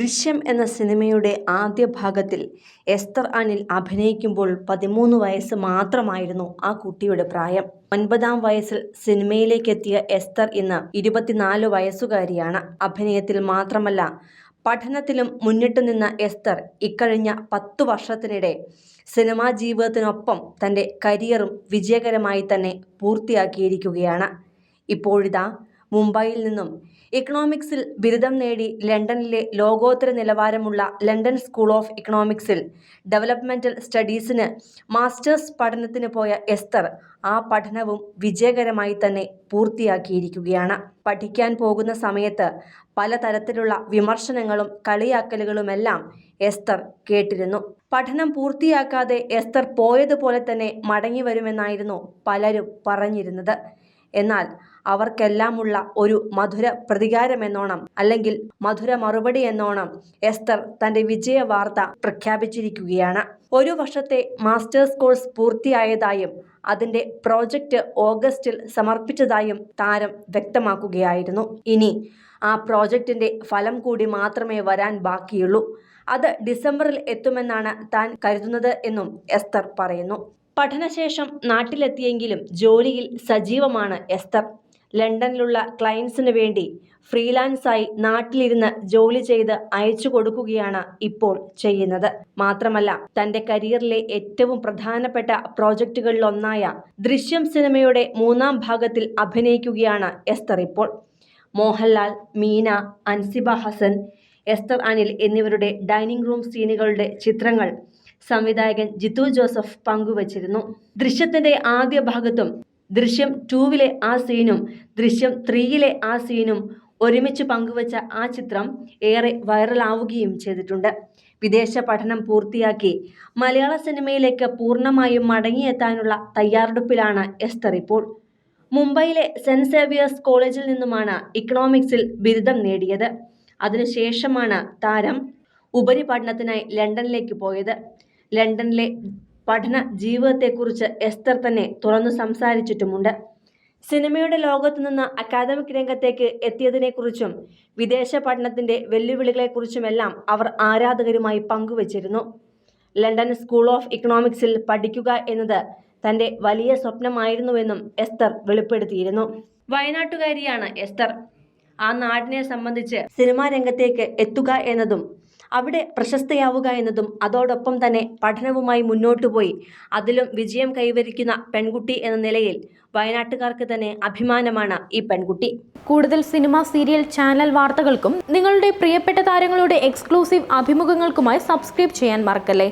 ദൃശ്യം എന്ന സിനിമയുടെ ആദ്യ ഭാഗത്തിൽ എസ്തർ അനിൽ അഭിനയിക്കുമ്പോൾ പതിമൂന്ന് വയസ്സ് മാത്രമായിരുന്നു ആ കുട്ടിയുടെ പ്രായം. ഒൻപതാം വയസ്സിൽ സിനിമയിലേക്കെത്തിയ എസ്തർ ഇന്ന് ഇരുപത്തിനാല് വയസ്സുകാരിയാണ്. അഭിനയത്തിൽ മാത്രമല്ല പഠനത്തിലും മുന്നിട്ട് നിന്ന എസ്തർ ഇക്കഴിഞ്ഞ പത്തു വർഷത്തിനിടെ സിനിമാ ജീവിതത്തിനൊപ്പം തന്റെ കരിയറും വിജയകരമായി തന്നെ പൂർത്തിയാക്കിയിരിക്കുകയാണ്. ഇപ്പോഴിതാ മുംബൈയിൽ നിന്നും ഇക്കണോമിക്സിൽ ബിരുദം നേടി ലണ്ടനിലെ ലോകോത്തര നിലവാരമുള്ള ലണ്ടൻ സ്കൂൾ ഓഫ് ഇക്കണോമിക്സിൽ ഡെവലപ്മെന്റൽ സ്റ്റഡീസിന് മാസ്റ്റേഴ്സ് പഠനത്തിന് പോയ എസ്തർ ആ പഠനവും വിജയകരമായി തന്നെ പൂർത്തിയാക്കിയിരിക്കുകയാണ്. പഠിക്കാൻ പോകുന്ന സമയത്ത് പലതരത്തിലുള്ള വിമർശനങ്ങളും കളിയാക്കലുകളുമെല്ലാം എസ്തർ കേട്ടിരുന്നു. പഠനം പൂർത്തിയാക്കാതെ എസ്തർ പോയതുപോലെ തന്നെ മടങ്ങി വരുമെന്നായിരുന്നു പലരും പറഞ്ഞിരുന്നത്. എന്നാൽ അവർക്കെല്ലാമുള്ള ഒരു മധുര പ്രതികാരമെന്നോണം അല്ലെങ്കിൽ മധുര മറുപടി എന്നോണം എസ്തർ തന്റെ വിജയ വാർത്ത പ്രഖ്യാപിച്ചിരിക്കുകയാണ്. ഒരു വർഷത്തെ മാസ്റ്റേഴ്സ് കോഴ്സ് പൂർത്തിയായതായും അതിന്റെ പ്രോജക്റ്റ് ഓഗസ്റ്റിൽ സമർപ്പിച്ചതായും താരം വ്യക്തമാക്കുകയായിരുന്നു. ഇനി ആ പ്രോജക്റ്റിന്റെ ഫലം കൂടി മാത്രമേ വരാൻ ബാക്കിയുള്ളൂ. അത് ഡിസംബറിൽ എത്തുമെന്നാണ് താൻ കരുതുന്നത് എന്നും എസ്തർ പറയുന്നു. പഠനശേഷം നാട്ടിലെത്തിയെങ്കിലും ജോലിയിൽ സജീവമാണ് എസ്തർ. ലണ്ടനിലുള്ള ക്ലയൻസിന് വേണ്ടി ഫ്രീലാൻസായി നാട്ടിലിരുന്ന് ജോലി ചെയ്ത് അയച്ചു കൊടുക്കുകയാണ് ഇപ്പോൾ ചെയ്യുന്നത്. മാത്രമല്ല തന്റെ കരിയറിലെ ഏറ്റവും പ്രധാനപ്പെട്ട പ്രോജക്റ്റുകളിലൊന്നായ ദൃശ്യം സിനിമയുടെ മൂന്നാം ഭാഗത്തിൽ അഭിനയിക്കുകയാണ് എസ്തർ ഇപ്പോൾ. മോഹൻലാൽ മീന അൻസിബ ഹസൻ എസ്തർ അനിൽ എന്നിവരുടെ ഡൈനിങ് റൂം സീനുകളുടെ ചിത്രങ്ങൾ സംവിധായകൻ ജിത്തു ജോസഫ് പങ്കുവച്ചിരുന്നു. ദൃശ്യത്തിന്റെ ആദ്യ ഭാഗത്തും ദൃശ്യം ടൂവിലെ ആ സീനും ദൃശ്യം ത്രീയിലെ ആ സീനും ഒരുമിച്ച് പങ്കുവച്ച ആ ചിത്രം ഏറെ വൈറലാവുകയും ചെയ്തിട്ടുണ്ട്. വിദേശ പഠനം പൂർത്തിയാക്കി മലയാള സിനിമയിലേക്ക് പൂർണമായും മടങ്ങിയെത്താനുള്ള തയ്യാറെടുപ്പിലാണ് എസ്തർ ഇപ്പോൾ. മുംബൈയിലെ സെന്റ് സേവിയേഴ്സ് കോളേജിൽ നിന്നുമാണ് ഇക്കണോമിക്സിൽ ബിരുദം നേടിയത്. അതിനുശേഷമാണ് താരം ഉപരിപഠനത്തിനായി ലണ്ടനിലേക്ക് പോയത്. ലണ്ടനിലെ പഠന ജീവിതത്തെക്കുറിച്ച് എസ്തർ തന്നെ തുറന്നു സംസാരിച്ചിട്ടുമുണ്ട്. സിനിമയുടെ ലോകത്തു നിന്ന് അക്കാദമിക് രംഗത്തേക്ക് എത്തിയതിനെക്കുറിച്ചും വിദേശ പഠനത്തിന്റെ വെല്ലുവിളികളെക്കുറിച്ചുമെല്ലാം അവർ ആരാധകരുമായി പങ്കുവച്ചിരുന്നു. ലണ്ടൻ സ്കൂൾ ഓഫ് ഇക്കണോമിക്സിൽ പഠിക്കുക എന്നത് തന്റെ വലിയ സ്വപ്നമായിരുന്നുവെന്നും എസ്തർ വെളിപ്പെടുത്തിയിരുന്നു. വയനാട്ടുകാരിയാണ് എസ്തർ. ആ നാടിനെ സംബന്ധിച്ച് സിനിമാ രംഗത്തേക്ക് എത്തുക എന്നതും അവിടെ പ്രശസ്തയാവുക എന്നതും അതോടൊപ്പം തന്നെ പഠനവുമായി മുന്നോട്ടു പോയി. അതിലും വിജയം കൈവരിക്കുന്ന പെൺകുട്ടി എന്ന നിലയിൽ വയനാട്ടുകാർക്ക് തന്നെ അഭിമാനമാണ് ഈ പെൺകുട്ടി. കൂടുതൽ സിനിമ സീരിയൽ ചാനൽ വാർത്തകൾക്കും നിങ്ങളുടെ പ്രിയപ്പെട്ട താരങ്ങളുടെ എക്സ്ക്ലൂസീവ് അഭിമുഖങ്ങൾക്കുമായി സബ്സ്ക്രൈബ് ചെയ്യാൻ മറക്കല്ലേ?